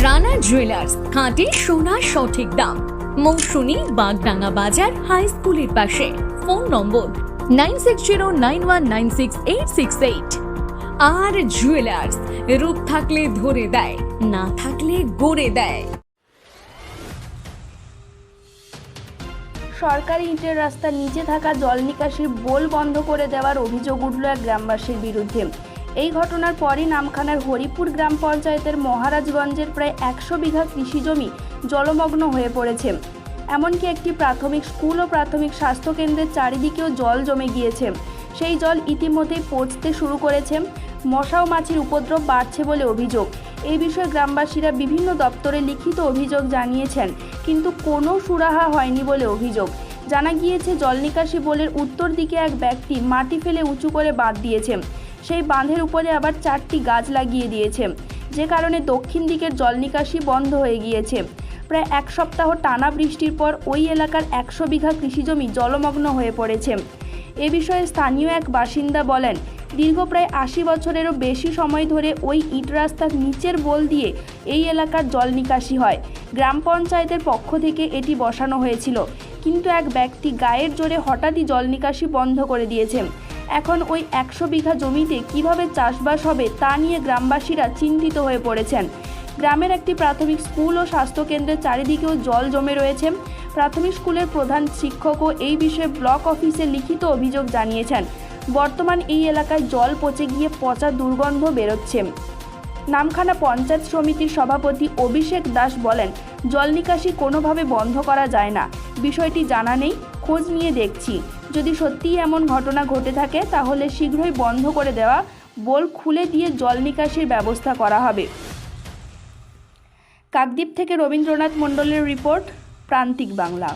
Rana jewellers খাঁটি সোনার সঠিক দাম। মৌসুমী বাগডাঙ্গা বাজার হাই স্কুলের পাশে। Phone number nine six zero nine one nine six eight six eight আর জুয়েলার্স রূপ থাকলে ধরে দেয়, না থাকলে গড়ে দেয়। সরকারি ইটের রাস্তার নিচে থাকা জল নিকাশির বোল বন্ধ করে দেওয়ার অভিযোগ উঠল এক গ্রামবাসীর বিরুদ্ধে। এই ঘটনার পরই নামখানার হরিপুর গ্রাম পঞ্চায়েতের মহারাজগঞ্জের প্রায় একশো বিঘা কৃষিজমি জলমগ্ন হয়ে পড়েছে। এমনকি একটি প্রাথমিক স্কুল ও প্রাথমিক স্বাস্থ্যকেন্দ্রের চারিদিকেও জল জমে গিয়েছে। সেই জল ইতিমধ্যেই পচতে শুরু করেছে। মশা ও মাছির উপদ্রব বাড়ছে বলে অভিযোগ। এই বিষয়ে গ্রামবাসীরা বিভিন্ন দপ্তরে লিখিত অভিযোগ জানিয়েছেন, কিন্তু কোনো সুরাহা হয়নি বলে অভিযোগ। জানা গিয়েছে, জল নিকাশি বোলের উত্তর দিকে এক ব্যক্তি মাটি ফেলে উঁচু করে বাদ দিয়েছে। সেই বাঁধের উপরে আবার চারটি গাছ লাগিয়ে দিয়েছে। যে কারণে দক্ষিণ দিকের জল নিকাশি বন্ধ হয়ে গিয়েছে। প্রায় এক সপ্তাহ টানা বৃষ্টির পর ওই এলাকার একশো বিঘা কৃষিজমি জলমগ্ন হয়ে পড়েছে। এ বিষয়ে স্থানীয় এক বাসিন্দা বলেন, দীর্ঘ প্রায় আশি বছরেরও বেশি সময় ধরে ওই ইট রাস্তার নিচের বোল দিয়ে এই এলাকার জল নিকাশি হয়। গ্রাম পঞ্চায়েতের পক্ষ থেকে এটি বসানো হয়েছিল। কিন্তু এক ব্যক্তি গায়ের জোরে হঠাৎই জল নিকাশি বন্ধ করে দিয়েছে। এখন ওই একশো বিঘা জমিতে কীভাবে চাষবাস হবে তা নিয়ে গ্রামবাসীরা চিন্তিত হয়ে পড়েছেন। গ্রামের একটি প্রাথমিক স্কুল ও স্বাস্থ্যকেন্দ্রের চারিদিকেও জল জমে রয়েছে। প্রাথমিক স্কুলের প্রধান শিক্ষকও এই বিষয়ে ব্লক অফিসে লিখিত অভিযোগ জানিয়েছেন। বর্তমান এই এলাকায় জল পচে গিয়ে পচা দুর্গন্ধ বেরোচ্ছে। নামখানা পঞ্চায়েত সমিতির সভাপতি অভিষেক দাস বলেন, জল নিকাশি কোনোভাবে বন্ধ করা যায় না। বিষয়টি জানা নেই, খোঁজ নিয়ে দেখছি। যদি সত্যিই এমন ঘটনা ঘটে থাকে, তাহলে শীঘ্রই বন্ধ করে দেওয়া বোল খুলে দিয়ে জল নিকাশির ব্যবস্থা করা হবে। কাকদ্বীপ থেকে রবীন্দ্রনাথ মণ্ডলের রিপোর্ট, প্রান্তিক বাংলা।